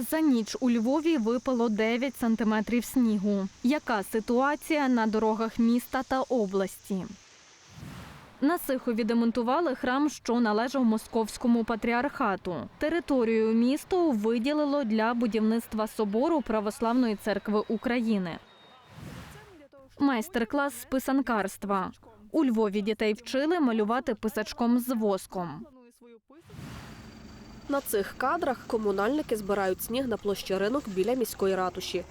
За ніч у Львові випало 9 сантиметрів снігу. Яка ситуація на дорогах міста та області? На Сихові демонтували храм, що належав московському патріархату. Територію місту виділило для будівництва собору Православної церкви України. Майстер-клас з писанкарства. У Львові дітей вчили малювати писачком з воском. На цих кадрах комунальники збирають сніг на площі ринок біля міської ратуші.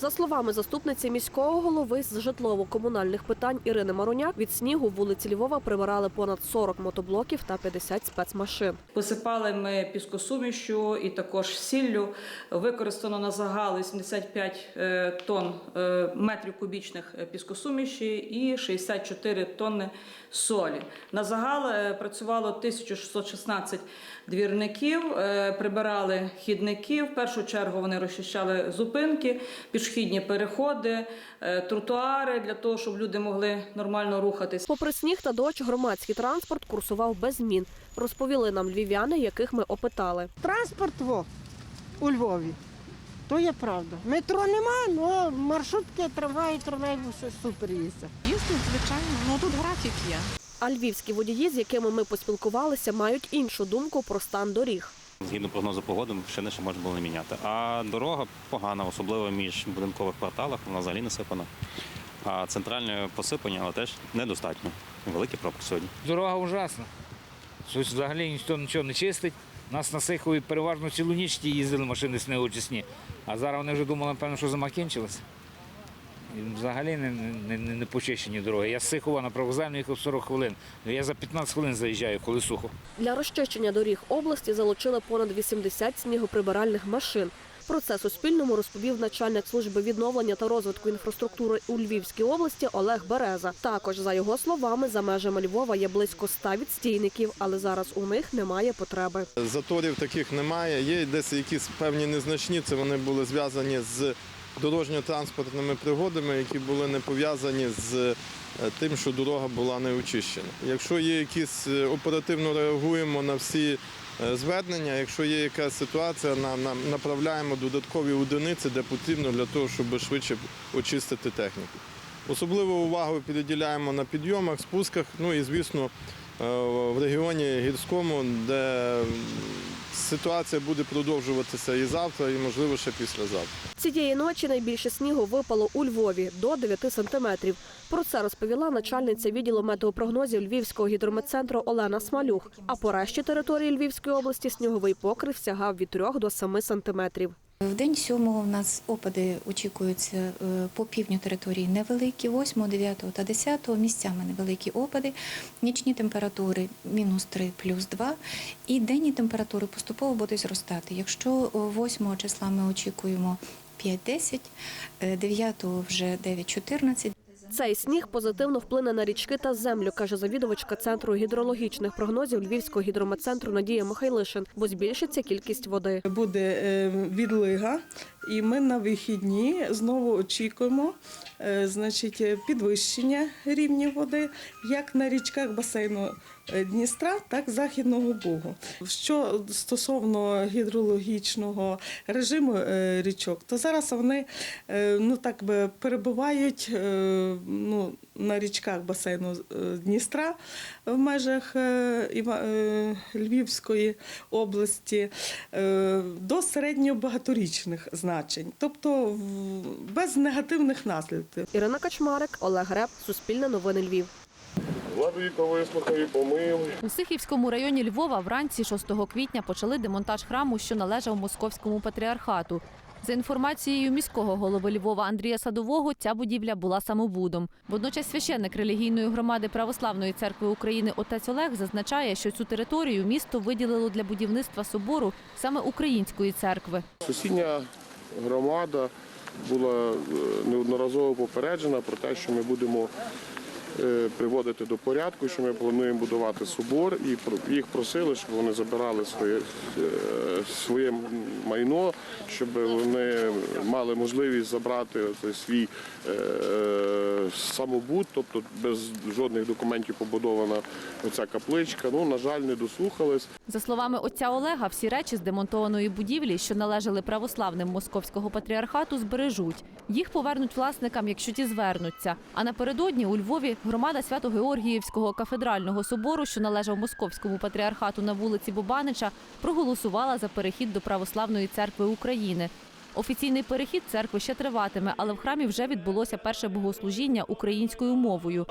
За словами заступниці міського голови з житлово-комунальних питань Ірини Маруняк, від снігу вулиці Львова прибирали понад 40 мотоблоків та 50 спецмашин. Посипали ми піскосумішю і також сіллю. Використано на загал 85 е, тонн е, метрів кубічних е, піскосуміші і 64 тонни солі. На загал працювало 1616 двірників, прибирали хідники. В першу чергу вони розчищали зупинки, пішохідні переходи, е, тротуари для того, щоб люди могли нормально рухатись. Попри сніг та дощ, громадський транспорт курсував без змін. Розповіли нам львів'яни, яких ми опитали. Транспорт во, у Львові. То є правда. Метро нема, але маршрутки, трамваї, тролейбуси супер їздять. Їздить, звичайно, ну тут графік є. А львівські водії, з якими ми поспілкувалися, мають іншу думку про стан доріг. Згідно прогнозу погоди, ще ще можна було не міняти. А дорога погана, особливо між будинкових кварталах, вона взагалі не сипана. А центральне посипання, але теж недостатньо. Великий пропуск сьогодні. Дорога ужасна. Щось взагалі ніхто нічого не чистить. Нас на Сихові переважно цілу ніч їздили машини снігоочисні. А зараз вони вже думали, напевно, що зима кінчилася. Взагалі не, не, не, не почищені дороги. Я з Сихова на привокзальну їхав 40 хвилин. Я за 15 хвилин заїжджаю, коли сухо. Для розчищення доріг області залучили понад 80 снігоприбиральних машин. Про це Суспільному розповів начальник служби відновлення та розвитку інфраструктури у Львівській області Олег Береза. Також, за його словами, за межами Львова є близько 100 відстійників, але зараз у них немає потреби. Заторів таких немає. Є десь якісь певні незначні. Це вони були зв'язані з дорожньо-транспортними пригодами, які були не пов'язані з е, тим, що дорога була не очищена. Якщо є якісь е, оперативно реагуємо на всі е, звернення. Якщо є якась ситуація, на- на- направляємо додаткові одиниці, де потрібно для того, щоб швидше очистити техніку. Особливу увагу приділяємо на підйомах, спусках, ну і звісно в регіоні гірському, де ситуація буде продовжуватися і завтра, і можливо ще післязавтра. Цієї ночі найбільше снігу випало у Львові до 9 сантиметрів. Про це розповіла начальниця відділу метеопрогнозів Львівського гідрометцентру Олена Смалюх. А по решті території Львівської області сніговий покрив сягав від 3 до 7 сантиметрів. В день 7 у нас опади очікуються е, по півдню території невеликі, 8, 9 та 10 місцями невеликі опади, нічні температури мінус 3, плюс 2, і денні температури поступово будуть зростати. Якщо 8 числа ми очікуємо 5-10, 9 вже 9-14, Цей сніг позитивно вплине на річки та землю, каже завідувачка центру гідрологічних прогнозів Львівського гідрометцентру Надія Михайлишин, бо збільшиться кількість води. буде е, відлига, і ми на вихідні знову очікуємо значить, е, підвищення рівня води як на річках басейну е, Дністра, так і Західного Бугу. Що стосовно гідрологічного режиму е, річок, то зараз вони ну, так би перебувають ну, на річках басейну е, Дністра в межах е, е, Львівської області до середньо-багаторічних значень, тобто без негативних наслідків. Ірина Качмарик, Олег Греб, Суспільне новини Львів. Води повислухали, помили. У Сихівському районі Львова вранці 6 квітня почали демонтаж храму, що належав московському патріархату. За інформацією міського голови Львова Андрія Садового, ця будівля була самобудом. Водночас священник релігійної громади Православної церкви України отець Олег зазначає, що цю територію місто виділило для будівництва собору саме української церкви. Сусідня громада була е, неодноразово попереджена про те, що ми будемо приводити до порядку, що ми плануємо будувати собор, і їх просили, щоб вони забирали своє, е, своє майно, щоб вони мали можливість забрати свій е, самобут, тобто без жодних документів побудована оця капличка. Ну, на жаль, не дослухались. За словами отця Олега, всі речі з демонтованої будівлі, що належали православним московського патріархату, збережуть. Їх повернуть власникам, якщо ті звернуться. А напередодні у Львові громада Свято-Георгіївського кафедрального собору, що належав московському патріархату на вулиці Бубанича, проголосувала за перехід до православної церкви України. Офіційний перехід церкви ще триватиме, але в храмі вже відбулося перше богослужіння українською мовою.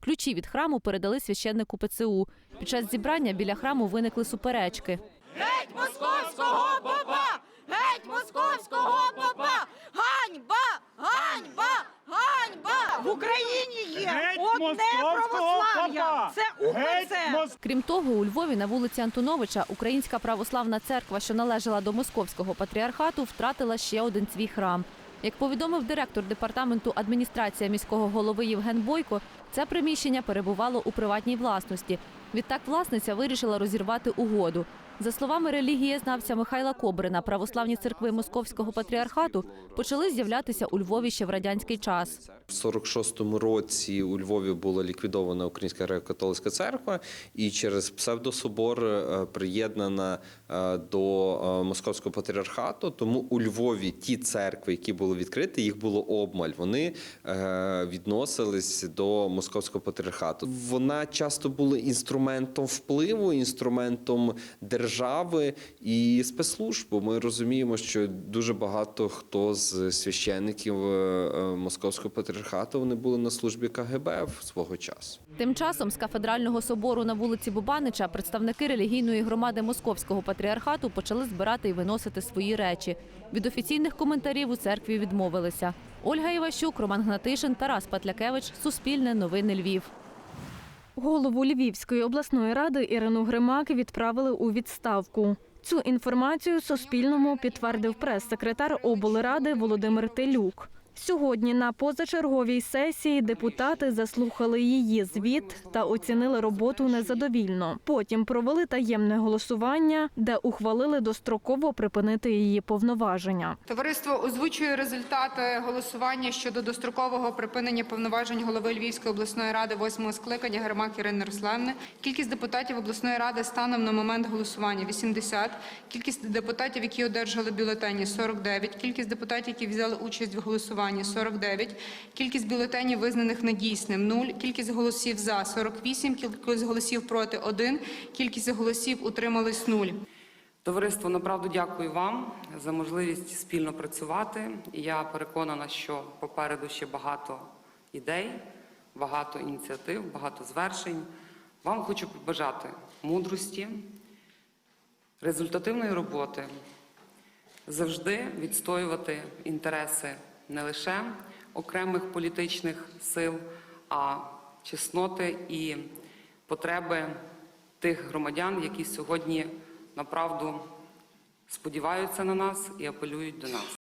Ключі від храму передали священнику ПЦУ. Під час зібрання біля храму виникли суперечки. Геть московського московського попа! Ганьба! Ганьба! Ганьба! В Україні є одне православ'я. Це УПЦ. Крім того, у Львові на вулиці Антоновича Українська православна церква, що належала до московського патріархату, втратила ще один свій храм. Як повідомив директор департаменту адміністрації міського голови Євген Бойко, це приміщення перебувало у приватній власності. Відтак власниця вирішила розірвати угоду. За словами релігієзнавця Михайла Кобрина, православні церкви московського патріархату почали з'являтися у Львові ще в радянський час. В 46-му році у Львові була ліквідована Українська греко-католицька церква, і через псевдособор е, приєднана до е, Московського патріархату. Тому у Львові ті церкви, які були відкриті, їх було обмаль. Вони е, відносились до Московського патріархату. Вона часто була інструментом впливу, інструментом держави і спецслужб. Бо ми розуміємо, що дуже багато хто з священників е, е, Московського патріархату вони були на службі КГБ в свого часу. Тим часом з кафедрального собору на вулиці Бубанича представники релігійної громади московського патріархату почали збирати і виносити свої речі. Від офіційних коментарів у церкві відмовилися. Ольга Іващук, Роман Гнатишин, Тарас Патлякевич. Суспільне новини Львів. Голову Львівської обласної ради Ірину Гримак відправили у відставку. Цю інформацію Суспільному підтвердив прес-секретар облради Володимир Телюк. Сьогодні на позачерговій сесії депутати заслухали її звіт та оцінили роботу незадовільно. Потім провели таємне голосування, де ухвалили достроково припинити її повноваження. Товариство озвучує результати голосування щодо дострокового припинення повноважень голови Львівської обласної ради восьмого скликання Гермак Ірини Руславни. Кількість депутатів обласної ради станом на момент голосування 80. Кількість депутатів, які одержали бюлетені 49. Кількість депутатів, які взяли участь в голосуванні 49. Кількість бюлетенів визнаних недійсним 0. Кількість голосів за 48. Кількість голосів проти 1. Кількість голосів утримались 0. Товариство, направду дякую вам за можливість спільно працювати. Я переконана, що попереду ще багато ідей, багато ініціатив, багато звершень. Вам хочу побажати мудрості, результативної роботи, завжди відстоювати інтереси не лише окремих політичних сил, а чесноти і потреби тих громадян, які сьогодні направду сподіваються на нас і апелюють до нас.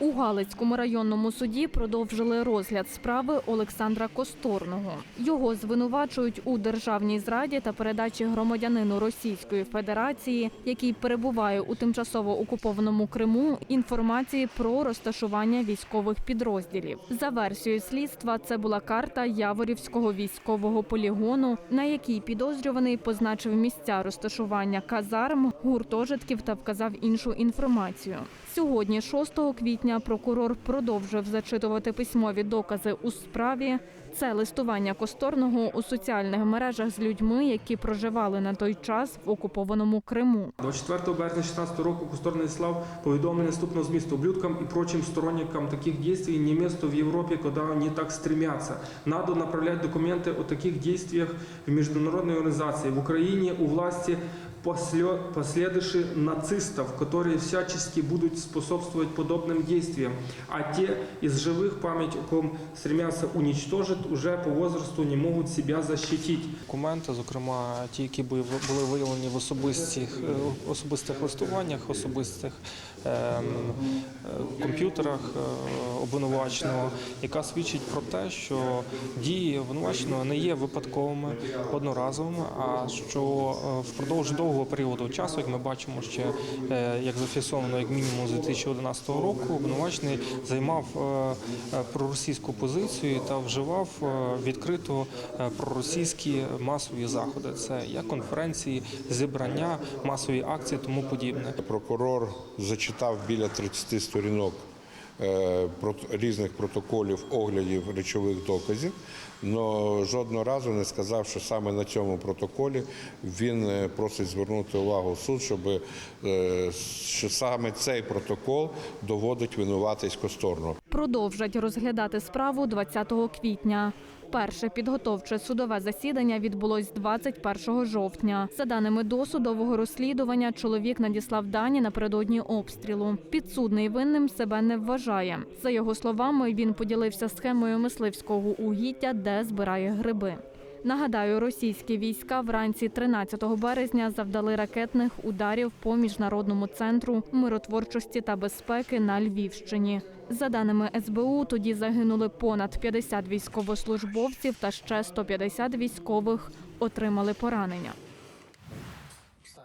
У Галицькому районному суді продовжили розгляд справи Олександра Косторного. Його звинувачують у державній зраді та передачі громадянину Російської Федерації, який перебуває у тимчасово окупованому Криму, інформації про розташування військових підрозділів. За версією слідства, це була карта Яворівського військового полігону, на якій підозрюваний позначив місця розташування казарм, гуртожитків та вказав іншу інформацію. Сьогодні, 6 квітня, прокурор продовжив зачитувати письмові докази у справі. Це листування Косторного у соціальних мережах з людьми, які проживали на той час в окупованому Криму. 24 березня 2016 року Кустор надіслав повідомлення наступного змісту ублюдкам і прочим сторонникам таких действий не место в Европе, куда они так стремятся. Надо направлять документы о таких действиях в международные организации. В Украине у власти после- последующие нацистов, которые всячески будут способствовать подобным действиям, а те из живых памятником стремятся уничтожить, уже по возрасту не могут себя защитить. Документи, зокрема ті, які були були виявлені в особистих, е, особистих листуваннях, особистих ем, е, комп'ютерах е, обвинуваченого, яка свідчить про те, що дії обвинуваченого не є випадковими одноразовими, а що е, впродовж довгого періоду часу, як ми бачимо, ще е, як зафіксовано як мінімум з 2011 року, обвинувачений займав е, е, проросійську позицію та вживав е, відкрито е, проросійські масові заходи. Це як конференції, зібрання, масові акції, тому подібне. Прокурор зачитав біля 30 сторінок е, різних протоколів, оглядів речових доказів, але жодного разу не сказав, що саме на цьому протоколі він е, просить звернути увагу суд, щоб е, що саме цей протокол доводить винуватиську сторону. Продовжать розглядати справу 20 квітня. Перше підготовче судове засідання відбулось 21 жовтня. За даними досудового розслідування, чоловік надіслав дані напередодні обстрілу. Підсудний винним себе не вважає. За його словами, він поділився схемою мисливського угіття, де збирає гриби. Нагадаю, російські війська вранці 13 березня завдали ракетних ударів по міжнародному центру миротворчості та безпеки на Львівщині. За даними СБУ, тоді загинули понад 50 військовослужбовців та ще 150 військових отримали поранення.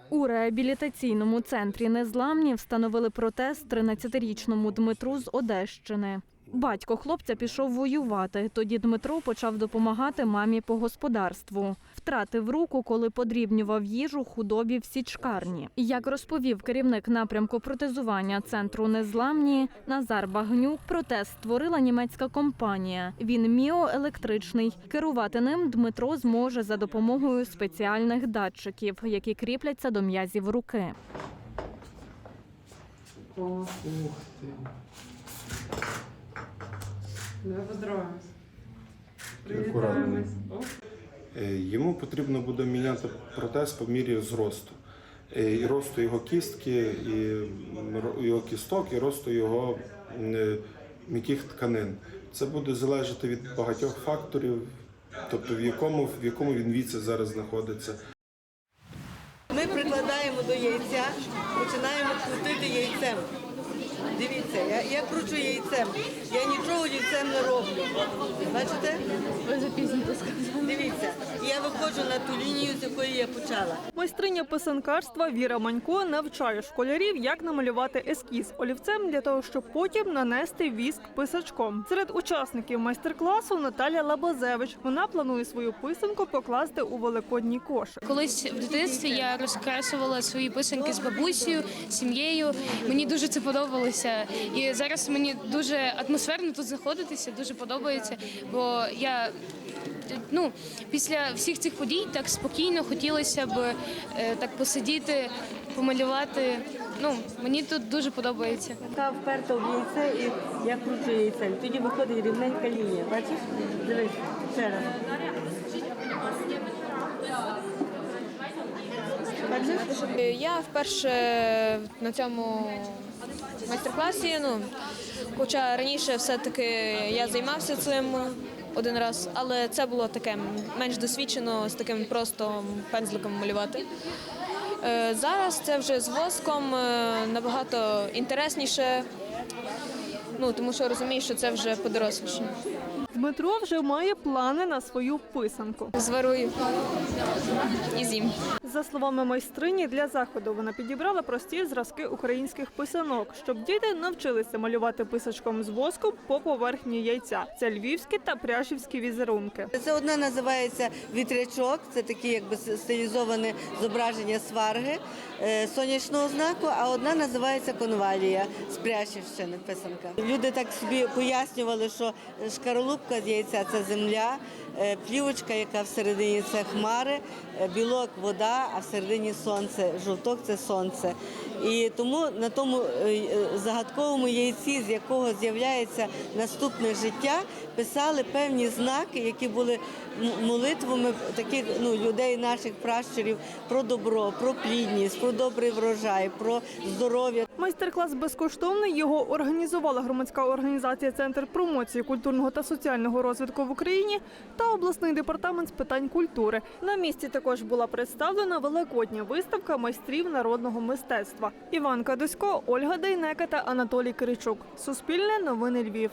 У реабілітаційному центрі незламні встановили протез 13-річному Дмитру з Одещини. Батько хлопця пішов воювати. Тоді Дмитро почав допомагати мамі по господарству. Втратив руку, коли подрібнював їжу худобі в січкарні. Як розповів керівник напрямку протезування центру Незламні Назар Багнюк, протез створила німецька компанія. Він міоелектричний. Керувати ним Дмитро зможе за допомогою спеціальних датчиків, які кріпляться до м'язів руки. Давай поздороваємось. Акуратно. Е, Йому потрібно буде міняти протез по мірі зросту. Е, І росту його кістки, і його кісток, і росту його е, м'яких тканин. Це буде залежати від багатьох факторів, тобто в якому, в якому він віці зараз знаходиться. Ми прикладаємо до яйця, починаємо крутити яйцем. Дивіться, я, я кручу яйцем. Я нічого яйцем не роблю. Бачите? Ви запізно сказали. Дивіться, я виходжу на ту лінію, з якої я почала. Майстриня писанкарства Віра Манько навчає школярів, як намалювати ескіз олівцем для того, щоб потім нанести віск писачком. Серед учасників майстер-класу Наталя Лабазевич. Вона планує свою писанку покласти у великодній кошик. Колись в дитинстві я розкрасувала свої писанки з бабусею, сім'єю. Мені дуже це подобалося. І зараз мені дуже атмосферно тут знаходитися, дуже подобається. Бо я ну, після всіх цих подій так спокійно хотілося б е, так посидіти, помалювати. Ну, мені тут дуже подобається. Та вперта в яйце і я кручу яйцем. Тоді виходить рівненька лінія. Бачиш? Дивись, ще раз. Я вперше на цьому майстер-класі. Ну, хоча раніше все-таки я займався цим один раз, але це було таке менш досвідчено з таким просто пензликом малювати. Е, Зараз це вже з воском е, набагато інтересніше, ну, тому що розумію, що це вже подоросліше. Дмитро вже має плани на свою писанку. Зварую і з'їм. За словами майстрині, для заходу вона підібрала прості зразки українських писанок, щоб діти навчилися малювати писачком з воску по поверхні яйця. Це львівські та пряжівські візерунки. Це одна називається вітрячок, це таке якби стилізоване зображення сварги е, сонячного знаку, а одна називається конвалія з Прящівщини писанка. Люди так собі пояснювали, що шкаралупка з яйця це земля, е, плівочка, яка всередині це хмари, е, білок, вода, вода, а всередині сонце. Жовток це сонце. І тому на тому е, е, загадковому яйці, з якого з'являється наступне життя, писали певні знаки, які були молитвами таких ну, людей, наших пращурів про добро, про плідність, про добрий врожай, про здоров'я. Майстер-клас безкоштовний. Його організувала громадська організація Центр промоції культурного та соціального розвитку в Україні та обласний департамент з питань культури. На місці також була представлена великодня виставка майстрів народного мистецтва. Іван Кадисько, Ольга Дейнека та Анатолій Киричук. Суспільне новини Львів.